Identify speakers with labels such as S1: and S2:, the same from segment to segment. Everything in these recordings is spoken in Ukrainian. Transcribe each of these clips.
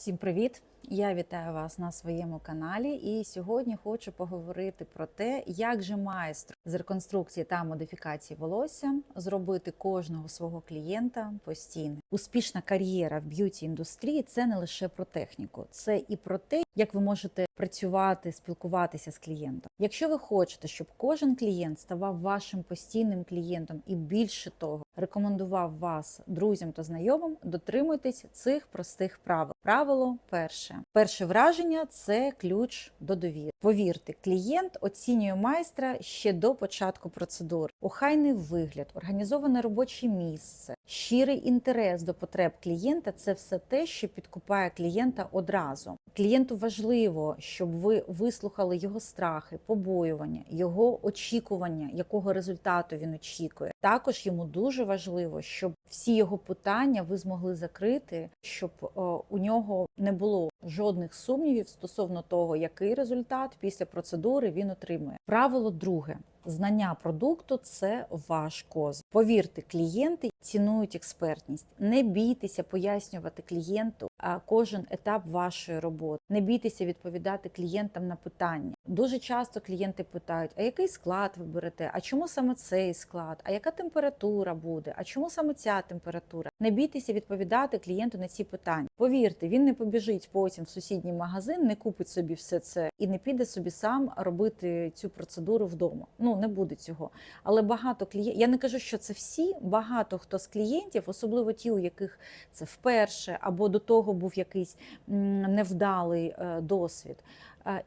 S1: Всім привіт! Я вітаю вас на своєму каналі. І сьогодні хочу поговорити про те, як же майстер з реконструкції та модифікації волосся зробити кожного свого клієнта постійним. Успішна кар'єра в б'юті індустрії це не лише про техніку, це і про те, як ви можете працювати, спілкуватися з клієнтом. Якщо ви хочете, щоб кожен клієнт ставав вашим постійним клієнтом і більше того, рекомендував вас друзям та знайомим, дотримуйтесь цих простих правил. Правило перше: перше враження це ключ до довіри. Повірте, клієнт оцінює майстра ще до початку процедури. Охайний вигляд, організоване робоче місце, щирий інтерес до потреб клієнта це все те, що підкупає клієнта одразу. Клієнту важливо, щоб ви вислухали його страхи, побоювання, його очікування, якого результату він очікує. Також йому дуже важливо, щоб всі його питання ви змогли закрити, щоб е, у нього не було жодних сумнівів стосовно того, який результат після процедури він отримує. Правило друге. Знання продукту це ваш коз. Повірте, клієнти цінують експертність. Не бійтеся пояснювати клієнту кожен етап вашої роботи. Не бійтеся відповідати клієнтам на питання. Дуже часто клієнти питають: а який склад ви берете? А чому саме цей склад? А яка температура буде? А чому саме ця температура? Не бійтеся відповідати клієнту на ці питання. Повірте, він не побіжить потім в сусідній магазин, не купить собі все це і не піде собі сам робити цю процедуру вдома. Ну не буде цього. Але багато клієнтів, я не кажу, що це всі, багато хто з клієнтів, особливо ті, у яких це вперше або до того був якийсь невдалий е, досвід.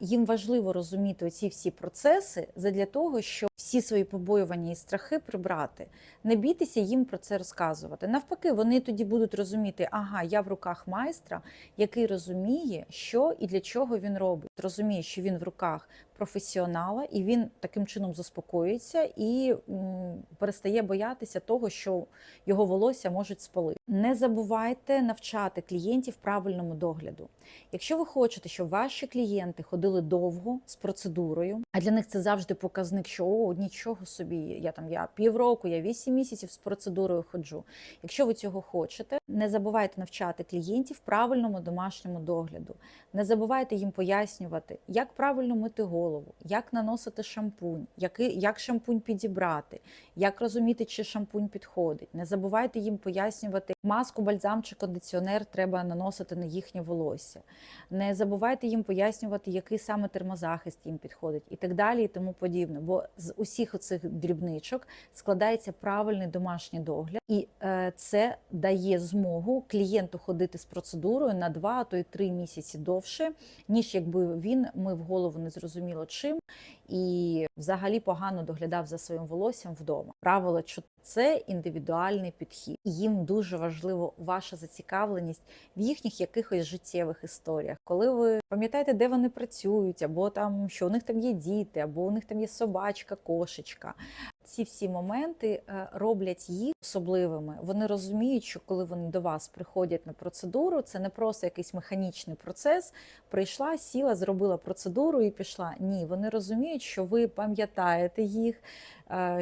S1: Їм важливо розуміти ці всі процеси задля того, щоб всі свої побоювання і страхи прибрати. Не бійтеся їм про це розказувати. Навпаки, вони тоді будуть розуміти, ага, я в руках майстра, який розуміє, що і для чого він робить. Розуміє, що він в руках професіонала, і він таким чином заспокоюється і перестає боятися того, що його волосся можуть спалити. Не забувайте навчати клієнтів правильному догляду. Якщо ви хочете, щоб ваші клієнти ходили довго з процедурою, а для них це завжди показник, що о, нічого собі, я там я півроку, я вісім місяців з процедурою ходжу. Якщо ви цього хочете, не забувайте навчати клієнтів правильному домашньому догляду. Не забувайте їм пояснювати, як правильно мити голову, як наносити шампунь, який, як шампунь підібрати, як розуміти, чи шампунь підходить. Не забувайте їм пояснювати, маску, бальзам чи кондиціонер треба наносити на їхнє волосся. Не забувайте їм пояснювати, який саме термозахист їм підходить, і так далі, і тому подібне. Бо з усіх оцих дрібничок складається правильний домашній догляд, і е, це дає змогу клієнту ходити з процедурою на 2, а то й 3 місяці довше, ніж якби він мив голову незрозуміло чим і взагалі погано доглядав за своїм волоссям вдома. Правило 4 – це індивідуальний підхід. Їм дуже важливо ваша зацікавленість в їхніх якихось життєвих історіях, коли ви пам'ятаєте, де вони працюють, або там що у них там є діти, або у них там є собачка, кошечка. Ці всі моменти е, роблять їх особливими. Вони розуміють, що коли вони до вас приходять на процедуру, це не просто якийсь механічний процес. Прийшла, сіла, зробила процедуру і пішла. Ні, вони розуміють, що ви пам'ятаєте їх,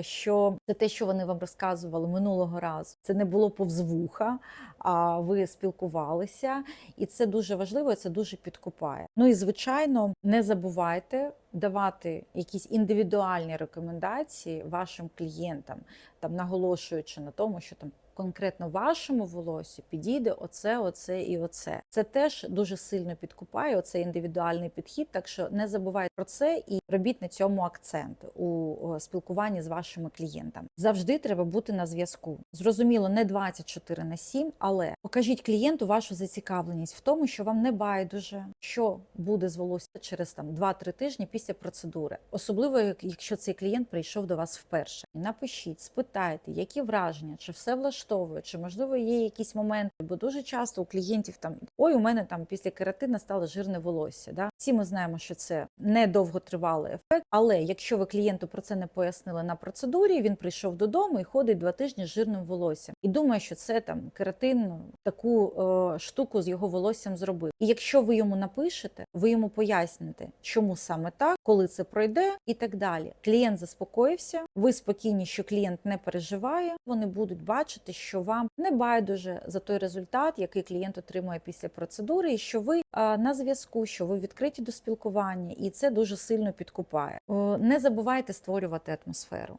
S1: що це те, що вони вам розказували минулого разу. Це не було повз вуха, а ви спілкувалися, і це дуже важливо, це дуже підкупає. Ну і звичайно, не забувайте давати якісь індивідуальні рекомендації вашим клієнтам, там наголошуючи на тому, що там. Конкретно вашому волосю підійде оце, оце і оце. Це теж дуже сильно підкупає оцей індивідуальний підхід. Так що не забувайте про це і робіть на цьому акцент у спілкуванні з вашими клієнтами. Завжди треба бути на зв'язку. Зрозуміло, не 24 на 7, але покажіть клієнту вашу зацікавленість в тому, що вам не байдуже, що буде з волосся через там 2-3 тижні після процедури. Особливо, як- якщо цей клієнт прийшов до вас вперше. Напишіть, спитайте, які враження, чи все влаштовує, чи можливо є якісь моменти, бо дуже часто у клієнтів там ой, у мене там після кератина стало жирне волосся. Да? Всі ми знаємо, що це не довготривалий ефект. Але якщо ви клієнту про це не пояснили на процедурі, він прийшов додому і ходить два тижні з жирним волоссям і думає, що це там кератин таку е, штуку з його волоссям зробив. І якщо ви йому напишете, ви йому поясните, чому саме так, коли це пройде, і так далі. Клієнт заспокоївся. Ви спокійні, що клієнт не переживає. Вони будуть бачити, знаєте, що вам не байдуже за той результат, який клієнт отримує після процедури, і що ви на зв'язку, що ви відкриті до спілкування, і це дуже сильно підкупає. Не забувайте створювати атмосферу.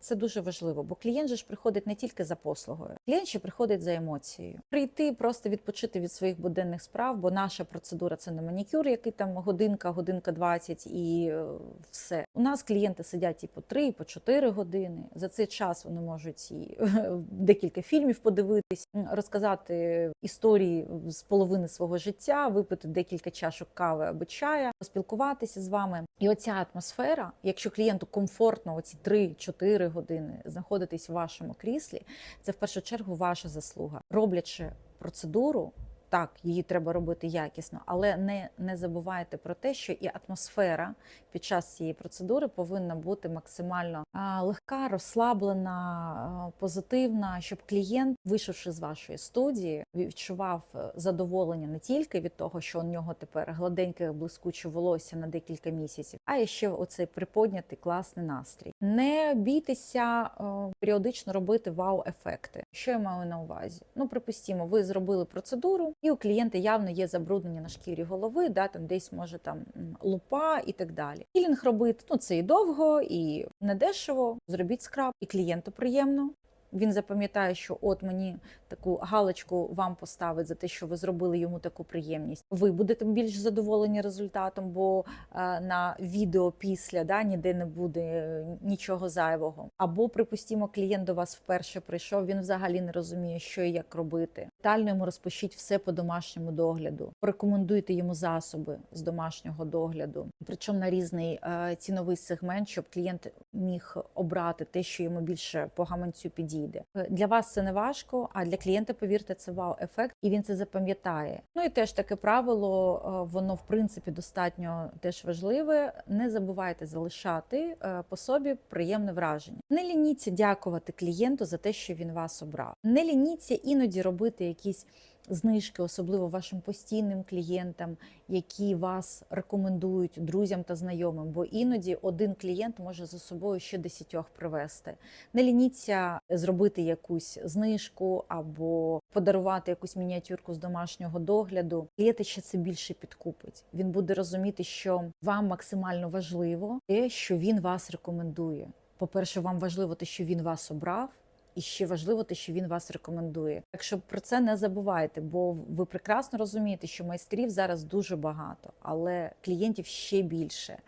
S1: Це дуже важливо, бо клієнт же ж приходить не тільки за послугою, клієнт ще приходить за емоцією. Прийти просто відпочити від своїх буденних справ, бо наша процедура це не манікюр, який там годинка, годинка 20 і е, все. У нас клієнти сидять і по 3, і по 4 години. За цей час вони можуть і декілька фільмів подивитись, розказати історії з половини свого життя, випити декілька чашок кави або чая, поспілкуватися з вами. І оця атмосфера, якщо клієнту комфортно оці 3-4 години знаходитись в вашому кріслі, це в першу чергу ваша заслуга. Роблячи процедуру. Так, її треба робити якісно, але не, не забувайте про те, що і атмосфера під час цієї процедури повинна бути максимально легка, розслаблена, позитивна, щоб клієнт, вийшовши з вашої студії, відчував е, задоволення не тільки від того, що у нього тепер гладеньке блискуче волосся на декілька місяців, а і ще оцей приподнятий класний настрій. Не бійтеся е, періодично робити вау-ефекти. Що я маю на увазі? Ну, припустімо, ви зробили процедуру, і у клієнта явно є забруднення на шкірі голови, да, там десь може там лупа і так далі. Пілінг робити, ну це і довго, і недешево. Зробіть скраб, і клієнту приємно. Він запам'ятає, що от мені таку галочку вам поставить за те, що ви зробили йому таку приємність. Ви будете більш задоволені результатом, бо е, на відео після да, ніде не буде е, нічого зайвого. Або, припустімо, клієнт до вас вперше прийшов, він взагалі не розуміє, що і як робити. Детально йому розпишіть все по домашньому догляду. Порекомендуйте йому засоби з домашнього догляду, причому на різний е, ціновий сегмент, щоб клієнт міг обрати те, що йому більше по гаманцю підійде. Е, Для вас це не важко, а для клієнта, повірте, це вау-ефект, і він це запам'ятає. Ну і теж таке правило, е, воно в принципі достатньо теж важливе. Не забувайте залишати е, по собі приємне враження. Не лініться дякувати клієнту за те, що він вас обрав. Не лініться іноді робити якісь. Знижки, особливо вашим постійним клієнтам, які вас рекомендують друзям та знайомим, бо іноді один клієнт може за собою ще десятьох привести. Не лініться зробити якусь знижку або подарувати якусь мініатюрку з домашнього догляду. Клієнт ще це більше підкупить. Він буде розуміти, що вам максимально важливо те, що він вас рекомендує. По-перше, вам важливо те, що він вас обрав. І ще важливо те, що він вас рекомендує. Так що про це не забувайте, бо ви прекрасно розумієте, що майстрів зараз дуже багато, але клієнтів ще більше.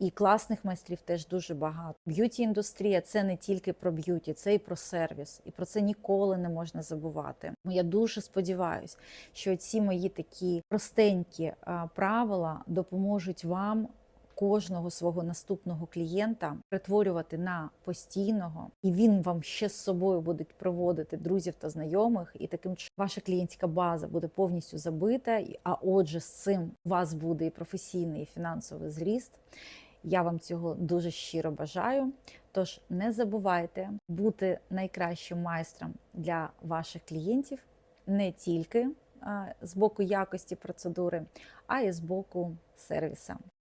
S1: І класних майстрів теж дуже багато. Б'юті індустрія це не тільки про б'юті, це і про сервіс, і про це ніколи не можна забувати. Я дуже сподіваюся, що ці мої такі простенькі правила допоможуть вам кожного свого наступного клієнта перетворювати на постійного, і він вам ще з собою буде проводити друзів та знайомих, і таким чином ваша клієнтська база буде повністю забита. А отже, з цим у вас буде і професійний, і фінансовий зріст. Я вам цього дуже щиро бажаю. Тож не забувайте бути найкращим майстром для ваших клієнтів не тільки з боку якості процедури, а й з боку сервіса.